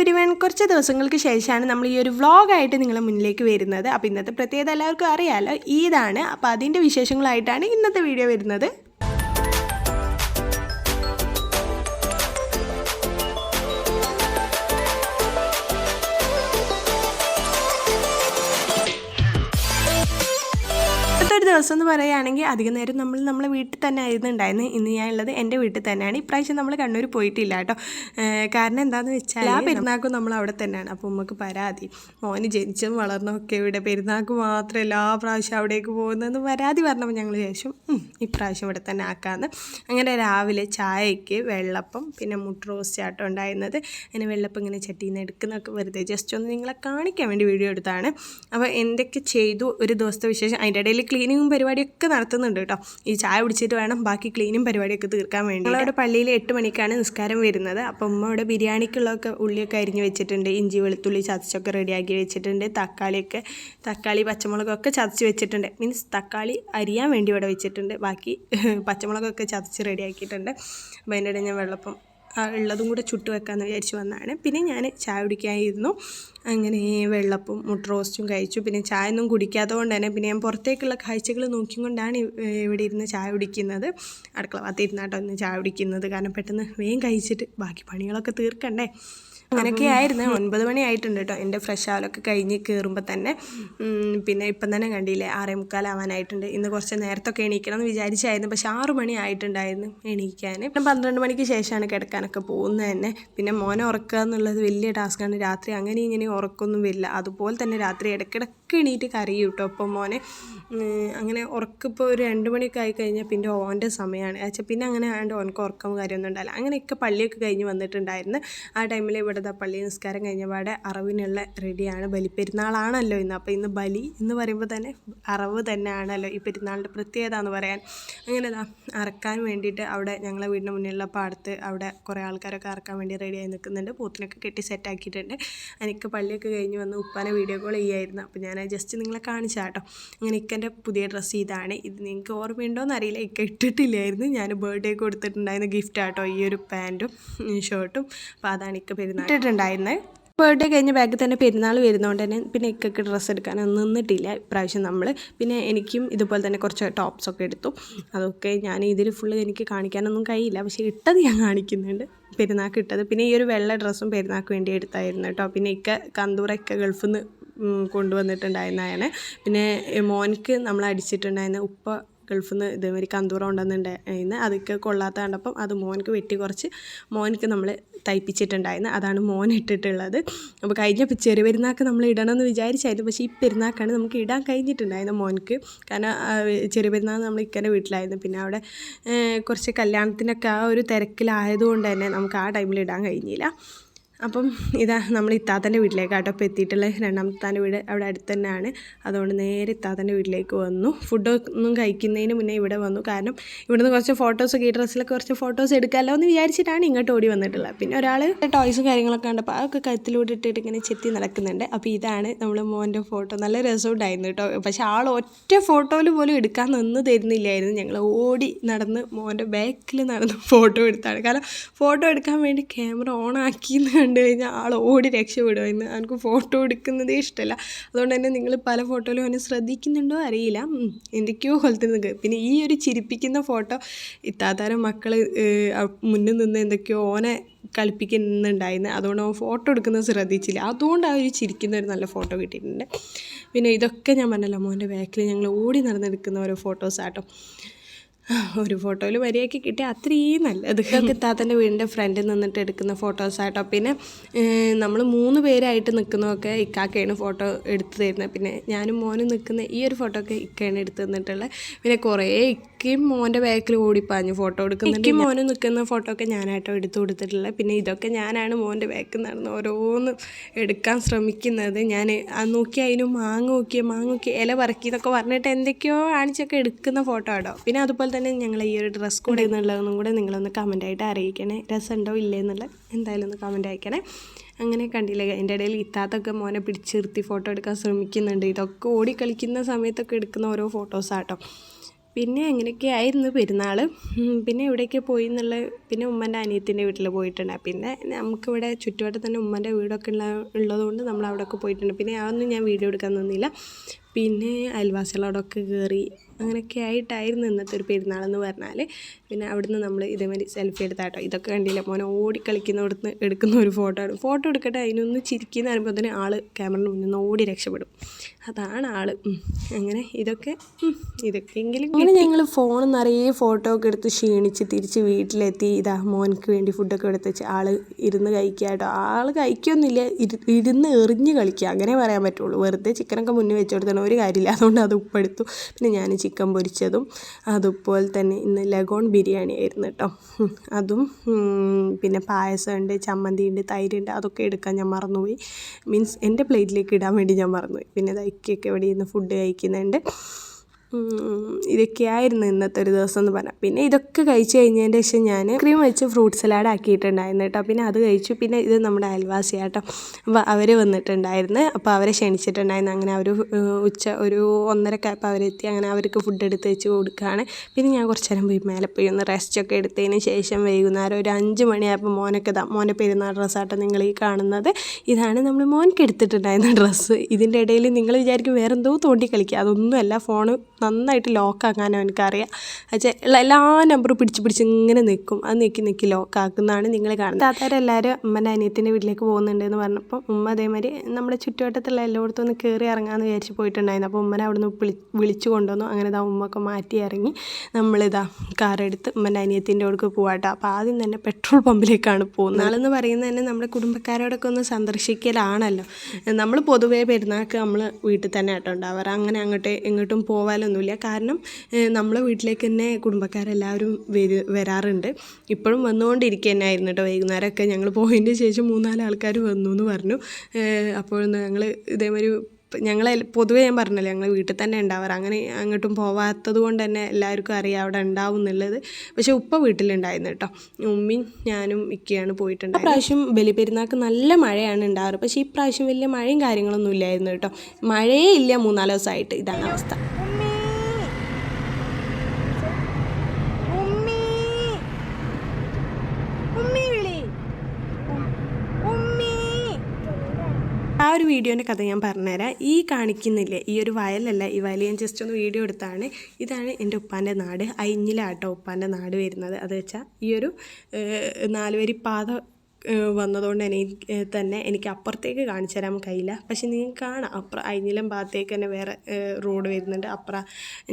Every കുറച്ച് ദിവസങ്ങൾക്ക് ശേഷമാണ് നമ്മൾ ഈ ഒരു വ്ളോഗായിട്ട് നിങ്ങളെ മുന്നിലേക്ക് വരുന്നത്. അപ്പോൾ ഇന്നത്തെ പ്രത്യേകത എല്ലാവർക്കും അറിയാമല്ലോ ഈദാണ് അപ്പോൾ അതിന്റെ വിശേഷങ്ങളായിട്ടാണ് ഇന്നത്തെ വീഡിയോ വരുന്നത്. ദിവസം എന്ന് പറയുകയാണെങ്കിൽ അധികം നേരം നമ്മൾ നമ്മളെ വീട്ടിൽ തന്നെ ആയിരുന്നു ഉണ്ടായിരുന്നത് ഇന്ന് ഞാൻ ഉള്ളത് എന്റെ വീട്ടിൽ തന്നെയാണ്. ഇപ്രാവശ്യം നമ്മൾ കണ്ണൂർ പോയിട്ടില്ല കേട്ടോ. കാരണം എന്താണെന്ന് വെച്ചാൽ ആ പെരുന്നാക്കും നമ്മൾ അവിടെ തന്നെയാണ്. അപ്പോൾ നമുക്ക് പരാതി. മോന് ജനിച്ചും വളർന്നൊക്കെ ഇവിടെ പെരുന്നാക്ക് മാത്രം എല്ലാ പ്രാവശ്യം അവിടേക്ക് പോകുന്നതെന്ന് പരാതി പറഞ്ഞപ്പോൾ ഞങ്ങൾ ശേഷം ഇപ്രാവശ്യം ഇവിടെ തന്നെ ആക്കാമെന്ന് അങ്ങനെ രാവിലെ ചായയ്ക്ക് വെള്ളപ്പം പിന്നെ മുട്ട റോസ്റ്റ് ആട്ടം ഉണ്ടായിരുന്നത്. അങ്ങനെ വെള്ളപ്പം ഇങ്ങനെ ചട്ടിയിൽ നിന്ന് എടുക്കുന്നതൊക്കെ വെറുതെ ജസ്റ്റ് ഒന്ന് നിങ്ങളെ കാണിക്കാൻ വേണ്ടി വീഡിയോ എടുത്താണ് അപ്പോൾ എന്തൊക്കെ ചെയ്തു? ഒരു ദിവസത്തെ വിശേഷം. അതിന്റെ ഇടയിൽ ക്ലീനിങ്ങും പരിപാടിയൊക്കെ നടത്തുന്നുണ്ട് കേട്ടോ. ഈ ചായ കുടിച്ചിട്ട് വേണം ബാക്കി ക്ലീനും പരിപാടിയൊക്കെ തീർക്കാൻ വേണ്ടി ഞങ്ങളവിടെ പള്ളിയിൽ എട്ട് മണിക്കാണ് നിസ്കാരം വരുന്നത്. അപ്പം ഉമ്മ അവിടെ ബിരിയാണിക്കുള്ളതൊക്കെ ഉള്ളിയൊക്കെ അരിഞ്ഞ് വെച്ചിട്ടുണ്ട്. ഇഞ്ചി വെളുത്തുള്ളി ചതച്ചൊക്കെ റെഡിയാക്കി വെച്ചിട്ടുണ്ട്. തക്കാളിയൊക്കെ തക്കാളി പച്ചമുളകൊക്കെ ചതച്ച് വെച്ചിട്ടുണ്ട്. മീൻസ് തക്കാളി അരിയാൻ വേണ്ടി ഇവിടെ വെച്ചിട്ടുണ്ട്. ബാക്കി പച്ചമുളകൊക്കെ ചതച്ച് റെഡിയാക്കിയിട്ടുണ്ട്. അപ്പോൾ അതിന്റെ ഇടയിൽ ഞാൻ വെള്ളപ്പം ഉള്ളതും കൂടെ ചുട്ട് വെക്കാമെന്ന് വിചാരിച്ച് വന്നതാണ്. പിന്നെ ഞാൻ ചായ കുടിക്കായിരുന്നു. അങ്ങനെ വെള്ളപ്പും മുട്ട റോസ്റ്റും കഴിച്ചു. പിന്നെ ചായ ഒന്നും കുടിക്കാത്തത് കൊണ്ട് തന്നെ പിന്നെ ഞാൻ പുറത്തേക്കുള്ള കാഴ്ചകൾ നോക്കിക്കൊണ്ടാണ് ഇവിടെ ഇരുന്ന് ചായ കുടിക്കുന്നത്. അടുക്കള ഭാഗത്ത് ഇരുന്നാട്ടോ ചായ കുടിക്കുന്നത്. കാരണം പെട്ടെന്ന് വേഗം കഴിച്ചിട്ട് ബാക്കി പണികളൊക്കെ തീർക്കണ്ടേ. അങ്ങനെയൊക്കെ ആയിരുന്നു. ഒൻപത് മണി ആയിട്ടുണ്ട് കേട്ടോ എന്റെ ഫ്രഷ് ആവലൊക്കെ കഴിഞ്ഞ് കയറുമ്പോൾ തന്നെ. പിന്നെ ഇപ്പം തന്നെ കണ്ടില്ലേ ആറേ മുക്കാലാവാനായിട്ടുണ്ട് ഇന്ന് കുറച്ച് നേരത്തൊക്കെ എണീക്കണം എന്ന് വിചാരിച്ചായിരുന്നു. പക്ഷെ ആറ് മണി ആയിട്ടുണ്ടായിരുന്നു എണീക്കാൻ. പന്ത്രണ്ട് മണിക്ക് ശേഷമാണ് കിടക്കാനൊക്കെ പോകുന്നത് തന്നെ. പിന്നെ മോനെ ഉറക്കുക എന്നുള്ളത് വലിയ ടാസ്ക്കാണ് രാത്രി അങ്ങനെ ഇങ്ങനെ ഉറക്കൊന്നും വരില്ല. അതുപോലെ തന്നെ രാത്രി ഇടയ്ക്കിടയ്ക്ക് എണീറ്റ് കരയും കേട്ടോ അപ്പം മോനെ. അങ്ങനെ ഉറക്കിപ്പോൾ ഒരു രണ്ട് മണിയൊക്കെ ആയി കഴിഞ്ഞാൽ പിന്നെ ഓന്റെ സമയമാണ് വെച്ചാൽ പിന്നെ അങ്ങനെ ആണ്ട് ഓനക്ക് ഉറക്കം കാര്യമൊന്നും ഉണ്ടാവില്ല. അങ്ങനെയൊക്കെ പള്ളിയൊക്കെ കഴിഞ്ഞ് വന്നിട്ടുണ്ടായിരുന്നു. ആ ടൈമിൽ ഇവിടെ ദാ പള്ളി നിസ്കാരം കഴിഞ്ഞ പാടെ അറവിനുള്ള റെഡിയാണ്. ബലിപ്പെരുന്നാളാണല്ലോ ഇന്ന്. അപ്പോൾ ഇന്ന് ബലി എന്ന് പറയുമ്പോൾ തന്നെ അറവ് തന്നെയാണല്ലോ ഈ പെരുന്നാളിന്റെ പ്രത്യേകത എന്ന് പറയാൻ. അങ്ങനെ അറക്കാൻ വേണ്ടിയിട്ട് അവിടെ ഞങ്ങളെ വീടിന്റെ മുന്നിലുള്ള പാടത്ത് അവിടെ കുറേ ആൾക്കാരൊക്കെ അറക്കാൻ വേണ്ടി റെഡിയായി നിൽക്കുന്നുണ്ട്. പൂത്തിനൊക്കെ കെട്ടി സെറ്റാക്കിയിട്ടുണ്ട്. എനിക്ക് പള്ളിയൊക്കെ കഴിഞ്ഞ് വന്ന് ഉപ്പാനെ വീഡിയോ കോൾ ചെയ്യായിരുന്നു. അപ്പോൾ ഞാൻ ജസ്റ്റ് നിങ്ങളെ കാണിച്ചാട്ടോ. അങ്ങനെ ഇക്കന്റെ പുതിയ ഡ്രസ്സ് ഇതാണ്. ഇത് നിങ്ങൾക്ക് ഓർമ്മയുണ്ടോയെന്ന് അറിയില്ല. ഇക്ക ഇട്ടിട്ടില്ലായിരുന്നു. ഞാൻ ബർത്ത്ഡേ കൊടുത്തിട്ടുണ്ടായിരുന്ന ഗിഫ്റ്റ് ആട്ടോ. ഈ ഒരു പാന്റും ഷർട്ടും അപ്പോൾ അതാണ് ഇക്ക പെരുന്നാൾ. ഇട്ടിട്ടുണ്ടായിരുന്നത് ബർത്ത്ഡേ കഴിഞ്ഞ ബാഗിൽ തന്നെ പെരുന്നാൾ വരുന്നതുകൊണ്ട് തന്നെ പിന്നെ ഇക്കൊക്കെ ഡ്രസ്സ് എടുക്കാനൊന്നും നിന്നിട്ടില്ല. ഇപ്രാവശ്യം നമ്മൾ പിന്നെ എനിക്കും ഇതുപോലെ തന്നെ കുറച്ച് ടോപ്സൊക്കെ എടുത്തു. അതൊക്കെ ഞാൻ ഇതിൽ ഫുള്ള് എനിക്ക് കാണിക്കാനൊന്നും കഴിയില്ല. പക്ഷേ ഇട്ടത് ഞാൻ കാണിക്കുന്നുണ്ട്. പെരുന്നാൾക്ക് ഇട്ടത്. പിന്നെ ഈ ഒരു വെള്ള ഡ്രസ്സും പെരുന്നാൾക്ക് വേണ്ടി എടുത്തായിരുന്നു കേട്ടോ. പിന്നെ ഇക്ക കന്തൂറൊക്കെ ഗൾഫിൽ നിന്ന് കൊണ്ടുവന്നിട്ടുണ്ടായിരുന്നതാണ് പിന്നെ മോനിക്ക് നമ്മൾ അടിച്ചിട്ടുണ്ടായിരുന്ന ഉപ്പ ഗൾഫിൽ നിന്ന് ഇതേമാതിരി കന്തൂറ കൊണ്ടുവന്നിട്ടുണ്ടായിരുന്നു അതൊക്കെ കൊള്ളാത്ത കണ്ടപ്പം അത് മോനക്ക് വെട്ടി കുറച്ച് മോനക്ക് നമ്മൾ തയ്പ്പിച്ചിട്ടുണ്ടായിരുന്നു അതാണ് മോൻ ഇട്ടിട്ടുള്ളത്. അപ്പോൾ കഴിഞ്ഞ ചെറിയ പെരുന്നാൾക്ക് നമ്മൾ ഇടണമെന്ന് വിചാരിച്ചായിരുന്നു. പക്ഷേ ഈ പെരുന്നാക്കാണ് നമുക്ക് ഇടാൻ കഴിഞ്ഞിട്ടുണ്ടായിരുന്നു മോനക്ക് കാരണം ചെറിയ പെരുന്നാൾ നമ്മൾ ഇക്കന്റെ വീട്ടിലായിരുന്നു. പിന്നെ അവിടെ കുറച്ച് കല്യാണത്തിനൊക്കെ ആ ഒരു തിരക്കിലായതുകൊണ്ട് തന്നെ നമുക്ക് ആ ടൈമിൽ ഇടാൻ കഴിഞ്ഞില്ല. അപ്പം ഇതാ നമ്മൾ ഇത്താത്തന്റെ വീട്ടിലേക്കാട്ടോ ഇപ്പോൾ എത്തിയിട്ടുള്ള രണ്ടാമത്താന്റെ വീട് അവിടെ അടുത്ത് തന്നെയാണ്. അതുകൊണ്ട് നേരെ ഇത്താത്തന്റെ വീട്ടിലേക്ക് വന്നു. ഫുഡൊന്നും കഴിക്കുന്നതിന് മുന്നേ ഇവിടെ വന്നു. കാരണം ഇവിടുന്ന് കുറച്ച് ഫോട്ടോസൊക്കെ ഈ ഡ്രസ്സിലൊക്കെ കുറച്ച് ഫോട്ടോസ് എടുക്കാമല്ലോ എന്ന് വിചാരിച്ചിട്ടാണ് ഇങ്ങോട്ട് ഓടി വന്നിട്ടുള്ളത്. പിന്നെ ഒരാൾ ടോയ്സും കാര്യങ്ങളൊക്കെ കണ്ടപ്പോൾ അതൊക്കെ കഴുത്തിലൂടെ ഇട്ടിട്ട് ഇങ്ങനെ ചെത്തി നടക്കുന്നുണ്ട്. അപ്പോൾ ഇതാണ് നമ്മൾ മോന്റെ ഫോട്ടോ നല്ല രസമുണ്ടായിരുന്നു കേട്ടോ. പക്ഷേ ആൾ ഒറ്റ ഫോട്ടോയിൽ പോലും എടുക്കാൻ നിന്ന് തരുന്നില്ലായിരുന്നു. ഞങ്ങൾ ഓടി നടന്ന് മോന്റെ ബാക്കിൽ നടന്ന് ഫോട്ടോ എടുത്താണ്. കാരണം ഫോട്ടോ എടുക്കാൻ വേണ്ടി ക്യാമറ ഓൺ ആക്കി കണ്ടു കഴിഞ്ഞാൽ ആൾ ഓടി രക്ഷപ്പെടുമായിരുന്നു എനിക്ക് ഫോട്ടോ എടുക്കുന്നതേ ഇഷ്ടമല്ല അതുകൊണ്ട് തന്നെ നിങ്ങൾ പല ഫോട്ടോയിലും അവനെ ശ്രദ്ധിക്കുന്നുണ്ടോ അറിയില്ല. എന്തൊക്കെയോ കൊലത്തിൽ നിൽക്കുക പിന്നെ ഈ ഒരു ചിരിപ്പിക്കുന്ന ഫോട്ടോ ഇത്താത്താരം മക്കൾ മുന്നിൽ നിന്ന് എന്തൊക്കെയോ ഓനെ കളിപ്പിക്കുന്നുണ്ടായിരുന്നു അതുകൊണ്ട് അവൻ ഫോട്ടോ എടുക്കുന്നത് ശ്രദ്ധിച്ചില്ല. അതുകൊണ്ട് ആ ഒരു ചിരിക്കുന്ന ഒരു നല്ല ഫോട്ടോ കിട്ടിയിട്ടുണ്ട്. പിന്നെ ഇതൊക്കെ ഞാൻ പറഞ്ഞല്ലോ മോന്റെ ബാക്കിൽ ഞങ്ങൾ ഓടി നടന്നെടുക്കുന്ന ഓരോ ഫോട്ടോസാട്ടോ ഒരു ഫോട്ടോയിൽ വരിയാക്കി കിട്ടിയ അത്രയും നല്ലത്. ഇതൊക്കെ താത്തന്റെ വീടിന്റെ ഫ്രണ്ടിൽ നിന്നിട്ട് എടുക്കുന്ന ഫോട്ടോസായിട്ടോ പിന്നെ നമ്മൾ മൂന്ന് പേരായിട്ട് നിൽക്കുന്നതൊക്കെ ഇക്കാക്കയാണ് ഫോട്ടോ എടുത്തു തരുന്നത് പിന്നെ ഞാനും മോനും നിൽക്കുന്ന ഈ ഒരു ഫോട്ടോ ഒക്കെ ഇക്കയാണ് എടുത്തു തന്നിട്ടുള്ളത് പിന്നെ കുറേ ഇക്കയും മോന്റെ ബാക്കിൽ ഓടിപ്പാഞ്ഞു ഫോട്ടോ എടുക്കുന്നുണ്ട്. ഇക്കയും മോനും നിൽക്കുന്ന ഫോട്ടോ ഒക്കെ ഞാനായിട്ടോ എടുത്തു കൊടുത്തിട്ടുള്ളത് പിന്നെ ഇതൊക്കെ ഞാനാണ് മോന്റെ ബാക്കിൽ നടന്ന് ഓരോന്ന് എടുക്കാൻ ശ്രമിക്കുന്നത്. ഞാൻ ആ നോക്കി അതിന് മാങ്ങ നോക്കിയ മാങ്ങ നോക്കി ഇല പറക്കി എന്നൊക്കെ പറഞ്ഞിട്ട് എന്തൊക്കെയോ കാണിച്ചൊക്കെ എടുക്കുന്ന ഫോട്ടോ ആട്ടോ. പിന്നെ അതുപോലെ തന്നെ ഞങ്ങൾ ഈ ഒരു ഡ്രസ് കോഡ് എന്നുള്ളതൊന്നും കൂടെ നിങ്ങളൊന്ന് കമന്റായിട്ട് അറിയിക്കണേ. രസമുണ്ടോ ഇല്ലേ എന്നുള്ളത് എന്തായാലും ഒന്ന് കമന്റ് അയക്കണേ. അങ്ങനെ കണ്ടില്ലേ എന്റെ ഇടയിൽ ഇത്താത്തൊക്കെ മോനെ പിടിച്ചിരുത്തി ഫോട്ടോ എടുക്കാൻ ശ്രമിക്കുന്നുണ്ട്. ഇതൊക്കെ ഓടിക്കളിക്കുന്ന സമയത്തൊക്കെ എടുക്കുന്ന ഓരോ ഫോട്ടോസാട്ടോ പിന്നെ അങ്ങനെയൊക്കെ ആയിരുന്നു പെരുന്നാൾ പിന്നെ എവിടെയൊക്കെ പോയി എന്നുള്ള പിന്നെ ഉമ്മന്റെ അനിയത്തിന്റെ വീട്ടിൽ പോയിട്ടുണ്ട്. പിന്നെ നമുക്കിവിടെ ചുറ്റുവട്ടത്ത് തന്നെ ഉമ്മന്റെ വീടൊക്കെ ഉള്ള ഉള്ളതുകൊണ്ട് നമ്മൾ അവിടെയൊക്കെ പോയിട്ടുണ്ട്. പിന്നെ അതൊന്നും ഞാൻ വീഡിയോ എടുക്കാൻ നിന്നില്ല. പിന്നെ അയൽവാസികളോടൊക്കെ കയറി അങ്ങനെയൊക്കെ ആയിട്ടായിരുന്നു ഇന്നത്തെ ഒരു പെരുന്നാളെന്ന് പറഞ്ഞാൽ പിന്നെ അവിടുന്ന് നമ്മൾ ഇതേമാതിരി സെൽഫി എടുത്താട്ടോ. ഇതൊക്കെ കണ്ടില്ല? മോനെ ഓടി കളിക്കുന്നവിടുന്ന് എടുക്കുന്ന ഒരു ഫോട്ടോ ആണ്. ഫോട്ടോ എടുക്കട്ടെ അതിനൊന്ന് ചിരിക്കുന്ന തന്നെ ആൾ ക്യാമറയുടെ മുന്നിൽ നിന്ന് ഓടി രക്ഷപ്പെടും. അതാണ് ആൾ അങ്ങനെ ഇതൊക്കെ ഇതൊക്കെ ഇതൊക്കെയെങ്കിലും അങ്ങനെ ഞങ്ങൾ ഫോൺ നിറയെ ഫോട്ടോ ഒക്കെ എടുത്ത് ക്ഷീണിച്ച് തിരിച്ച് വീട്ടിലെത്തി. ഇതാ മോനക്ക് വേണ്ടി ഫുഡൊക്കെ എടുത്ത് വെച്ച് ആൾ ഇരുന്ന് കഴിക്കുക കേട്ടോ. ആൾ കഴിക്കൊന്നുമില്ല. ഇരുന്ന് എറിഞ്ഞ് കളിക്കുക. അങ്ങനെ പറയാൻ പറ്റുള്ളൂ. വെറുതെ ചിക്കനൊക്കെ മുന്നിൽ വെച്ച് കൊടുത്തണം ഒരു കാര്യമില്ല. അതുകൊണ്ട് അത് ഉപ്പെടുത്തു. പിന്നെ ഞാൻ ചിക്കൻ പൊരിച്ചതും അതുപോലെ തന്നെ ഇന്ന് ലഗോൺ ബിരിയാണി ആയിരുന്നു കേട്ടോ. അതും പിന്നെ പായസമുണ്ട് ചമ്മന്തി ഉണ്ട് തൈരുണ്ട് അതൊക്കെ എടുക്കാൻ ഞാൻ മറന്നുപോയി. മീൻസ് എന്റെ പ്ലേറ്റിലേക്ക് ഇടാൻ വേണ്ടി ഞാൻ മറന്നുപോയി. പിന്നെ ദൈക്കൊക്കെ ഇവിടെ ഇരുന്ന് ഫുഡ് കഴിക്കുന്നുണ്ട്. ഇതൊക്കെയായിരുന്നു ഇന്നത്തെ ഒരു ദിവസം എന്ന് പറഞ്ഞാൽ പിന്നെ ഇതൊക്കെ കഴിച്ചു കഴിഞ്ഞതിന്റെ ശേഷം ഞാൻ ക്രീം വെച്ച് ഫ്രൂട്ട് സലാഡ് ആക്കിയിട്ടുണ്ടായിരുന്നു കേട്ടോ. പിന്നെ അത് കഴിച്ചു. പിന്നെ ഇത് നമ്മുടെ അയൽവാസിയാട്ടോ. അപ്പോൾ അവർ വന്നിട്ടുണ്ടായിരുന്നു. അപ്പോൾ അവരെ ക്ഷണിച്ചിട്ടുണ്ടായിരുന്നു. അങ്ങനെ അവർ ഉച്ച ഒരു ഒന്നരക്കായപ്പോൾ അവരെത്തി. അങ്ങനെ അവർക്ക് ഫുഡ് എടുത്ത് വെച്ച് കൊടുക്കുകയാണ് പിന്നെ ഞാൻ കുറച്ച് നേരം പോയി മേലെ പോയി ഒന്ന് റെസ്റ്റൊക്കെ എടുത്തതിന് ശേഷം വൈകുന്നേരം ഒരു അഞ്ച് മണിയായപ്പോൾ മോനൊക്കെ ഇതാ മോനെ പെരുന്നാൾ ഡ്രസ്സാട്ടോ നിങ്ങൾ ഈ കാണുന്നത്. ഇതാണ് നമ്മൾ മോനക്ക് എടുത്തിട്ടുണ്ടായിരുന്ന ഡ്രസ്സ് ഇതിന്റെ ഇടയിൽ നിങ്ങൾ വിചാരിക്കും വേറെന്തോ തോണ്ടി കളിക്കുക അതൊന്നുമല്ല ഫോണ് നന്നായിട്ട് ലോക്കാക്കാൻ അവനക്കറിയാം വെച്ചാൽ എല്ലാ നമ്പറും പിടിച്ച് പിടിച്ച് ഇങ്ങനെ നിൽക്കും അത് നിൽക്കി നിൽക്കി ലോക്കാക്കുന്നതാണ് നിങ്ങൾ കാണുന്നത്. താത്താരെല്ലാവരും അമ്മന്റെ അനിയത്തിന്റെ വീട്ടിലേക്ക് പോകുന്നുണ്ട് എന്ന് പറഞ്ഞപ്പോൾ ഉമ്മ അതേമാതിരി നമ്മുടെ ചുറ്റുവട്ടത്തുള്ള എല്ലായിടത്തും ഒന്ന് കയറി ഇറങ്ങാമെന്ന് വിചാരിച്ച് പോയിട്ടുണ്ടായിരുന്നു. അപ്പോൾ ഉമ്മനെ അവിടെ നിന്ന് വിളി വിളിച്ചു കൊണ്ടുവന്നു. അങ്ങനെ ഇതാ ഒക്കെ മാറ്റി ഇറങ്ങി നമ്മളിതാ കാറെടുത്ത് ഉമ്മന്റെ അനിയത്തിന്റെ അടുക്ക് പോവാട്ടോ. അപ്പോൾ ആദ്യം തന്നെ പെട്രോൾ പമ്പിലേക്കാണ് പോകുന്നത്. നാളെന്ന് പറയുന്നത് തന്നെ നമ്മുടെ കുടുംബക്കാരോടൊക്കെ ഒന്ന് സന്ദർശിക്കലാണല്ലോ. നമ്മൾ പൊതുവേ പെരുന്നാൾക്ക് നമ്മൾ വീട്ടിൽ തന്നെ ആട്ടോ ഉണ്ടാവാറ്. അങ്ങനെ അങ്ങോട്ട് എങ്ങോട്ടും പോകാലൊന്നുമില്ല കാരണം നമ്മളെ വീട്ടിലേക്ക് തന്നെ കുടുംബക്കാരെല്ലാവരും വരു വരാറുണ്ട്. ഇപ്പോഴും വന്നുകൊണ്ടിരിക്കുക തന്നെ ആയിരുന്നു കേട്ടോ വൈകുന്നേരമൊക്കെ. ഞങ്ങൾ പോയതിന്റെ ശേഷം മൂന്നാൽ ആൾക്കാർ വന്നു എന്ന് പറഞ്ഞു അപ്പോൾ ഞങ്ങൾ ഇതേമാതിരി ഞങ്ങൾ പൊതുവേ ഞാൻ പറഞ്ഞല്ലോ ഞങ്ങൾ വീട്ടിൽ തന്നെ ഉണ്ടാവാറ്. അങ്ങനെ അങ്ങോട്ടും പോവാത്തത് കൊണ്ട് തന്നെ എല്ലാവർക്കും അറിയാം അവിടെ ഉണ്ടാവും എന്നുള്ളത്. പക്ഷേ ഉപ്പ വീട്ടിലുണ്ടായിരുന്നു കേട്ടോ ഉമ്മയും ഞാനും ഇക്കയാണ് പോയിട്ടുണ്ട് പ്രാവശ്യം ബലിപെരുന്നാൾക്ക് നല്ല മഴയാണ് ഉണ്ടാവാറ്. പക്ഷേ ഈ പ്രാവശ്യം വലിയ മഴയും കാര്യങ്ങളൊന്നും ഇല്ലായിരുന്നു കേട്ടോ മഴയേ ഇല്ല മൂന്നാൽ ദിവസമായിട്ട്. ഇതാണ് അവസ്ഥ ഉമ്മി ഉമ്മി വിളി ഉമ്മി ആ ഒരു വീഡിയോന്റെ കഥ ഞാൻ പറഞ്ഞുതരാം. ഈ കാണിക്കുന്നില്ലേ? ഈ ഒരു വയലല്ല ഈ വയൽ ഞാൻ ജസ്റ്റ് ഒന്ന് വീഡിയോ എടുത്താണ്. ഇതാണ് എന്റെ ഉപ്പാന്റെ നാട്. അയിഞ്ഞിലാട്ടോ ഉപ്പാന്റെ നാട് വരുന്നത്. അത് വെച്ചാൽ ഈ ഒരു നാലുവരി പാത വന്നതുകൊണ്ട് തന്നെ തന്നെ എനിക്ക് അപ്പുറത്തേക്ക് കാണിച്ചു തരാൻ കഴിയില്ല. പക്ഷെ നിങ്ങൾക്ക് കാണാം. അപ്പുറം അയിഞ്ഞിലം ഭാഗത്തേക്ക് തന്നെ വേറെ റോഡ് വരുന്നുണ്ട്. അപ്പുറം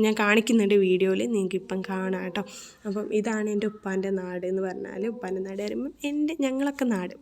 ഞാൻ കാണിക്കുന്നുണ്ട് വീഡിയോയിൽ. നിങ്ങൾക്ക് ഇപ്പം കാണാം കേട്ടോ. അപ്പം ഇതാണ് എന്റെ ഉപ്പാന്റെ നാട് എന്ന് പറഞ്ഞാൽ ഉപ്പാന്റെ നാട് പറയുമ്പം എന്റെ ഞങ്ങളൊക്കെ നാട്.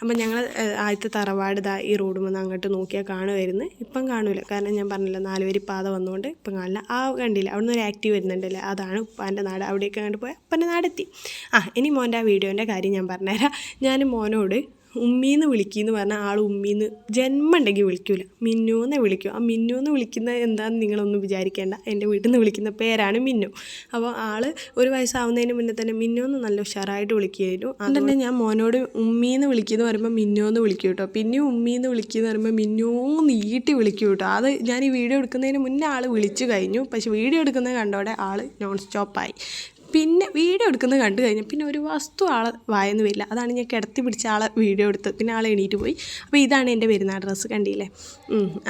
അപ്പം ഞങ്ങൾ ആദ്യത്തെ തറവാട് ദാ ഈ റോഡ് വന്ന് അങ്ങോട്ട് നോക്കിയാൽ കാണുമായിരുന്നു ഇപ്പം കാണൂല. കാരണം ഞാൻ പറഞ്ഞില്ല നാലുപേരി പാത വന്നുകൊണ്ട് ഇപ്പം കാണില്ല ആ കണ്ടില്ല അവിടെ നിന്ന് ഒരു ആക്റ്റീവ് വരുന്നുണ്ടല്ലേ? അതാണ് ഉപ്പാന്റെ നാട്. അവിടേക്ക് അങ്ങോട്ട് പോയാൽ ഉപ്പാന്റെ നാടെത്തി. ആ ഇനി മോന്റെ ആ വീഡിയോന്റെ കാര്യം ഞാൻ പറഞ്ഞുതരാം. ഞാൻ മോനോട് ഉമ്മീന്ന് വിളിക്കുമെന്ന് പറഞ്ഞാൽ ആൾ ഉമ്മീന്ന് ജന്മം ഉണ്ടെങ്കിൽ വിളിക്കൂല. മിന്നുന്ന് വിളിക്കും. ആ മിന്നു എന്ന് വിളിക്കുന്നത് എന്താണെന്ന് നിങ്ങളൊന്നും വിചാരിക്കേണ്ട. എന്റെ വീട്ടിൽ നിന്ന് വിളിക്കുന്ന പേരാണ് മിന്നു. അപ്പോൾ ആൾ ഒരു വയസ്സാവുന്നതിന് മുന്നേ തന്നെ മിന്നു എന്ന് നല്ല ഉഷാറായിട്ട് വിളിക്കുകയായിരുന്നു അതുകൊണ്ട് തന്നെ ഞാൻ മോനോട് ഉമ്മീന്ന് വിളിക്കുന്നു പറയുമ്പോൾ മിന്നുന്ന് വിളിക്കും കേട്ടോ പിന്നെ ഉമ്മീന്ന് വിളിക്കുന്നു പറയുമ്പോൾ മിന്നോ നീട്ടി വിളിക്കും കേട്ടോ അത് ഞാൻ ഈ വീഡിയോ എടുക്കുന്നതിന് മുന്നേ ആൾ വിളിച്ചു കഴിഞ്ഞു. പക്ഷേ വീഡിയോ എടുക്കുന്നത് കണ്ടോടെ ആൾ നോൺ സ്റ്റോപ്പായി പിന്നെ വീഡിയോ എടുക്കുന്നത് കണ്ടു കഴിഞ്ഞാൽ പിന്നെ ഒരു വസ്തു ആളെ വായന്ന് വരില്ല അതാണ് ഞാൻ കിടത്തി പിടിച്ച ആളെ വീഡിയോ എടുത്ത്. പിന്നെ ആളെ എണീറ്റ് പോയി. അപ്പോൾ ഇതാണ് എന്റെ പെരുന്നാൾ ഡ്രസ്സ് കണ്ടില്ലേ?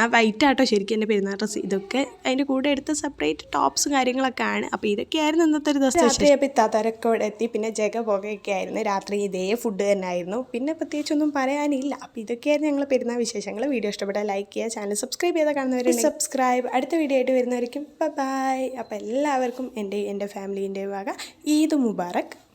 ആ വൈറ്റ് ആട്ടോ ശരിക്കും എന്റെ പെരുന്നാൾ ഡ്രസ്സ്. ഇതൊക്കെ അതിന്റെ കൂടെ എടുത്ത സെപ്പറേറ്റ് ടോപ്സും കാര്യങ്ങളൊക്കെ ആണ്. അപ്പോൾ ഇതൊക്കെയായിരുന്നു ഇന്നത്തെ ഒരു ദിവസം രാത്രി അപ്പോൾ ഇത്താത്തവരൊക്കെ ഇവിടെ എത്തി. പിന്നെ ജഗ പുകയൊക്കെ ആയിരുന്നു. രാത്രി ഇതേ ഫുഡ് തന്നെ ആയിരുന്നു പിന്നെ പ്രത്യേകിച്ചൊന്നും പറയാനില്ല. അപ്പോൾ ഇതൊക്കെയായിരുന്നു ഞങ്ങൾ പെരുന്നാൾ വിശേഷങ്ങൾ. വീഡിയോ ഇഷ്ടപ്പെട്ടാൽ ലൈക്ക് ചെയ്യുക. ചാനൽ സബ്സ്ക്രൈബ് ചെയ്താൽ കാണുന്നവർ സബ്സ്ക്രൈബ് അടുത്ത വീഡിയോ ആയിട്ട് വരുന്നവർക്കും ബൈ അപ്പോൾ എല്ലാവർക്കും എന്റെ എന്റെ ഫാമിലീന്റെ വക ഈദ് മുബാറക്.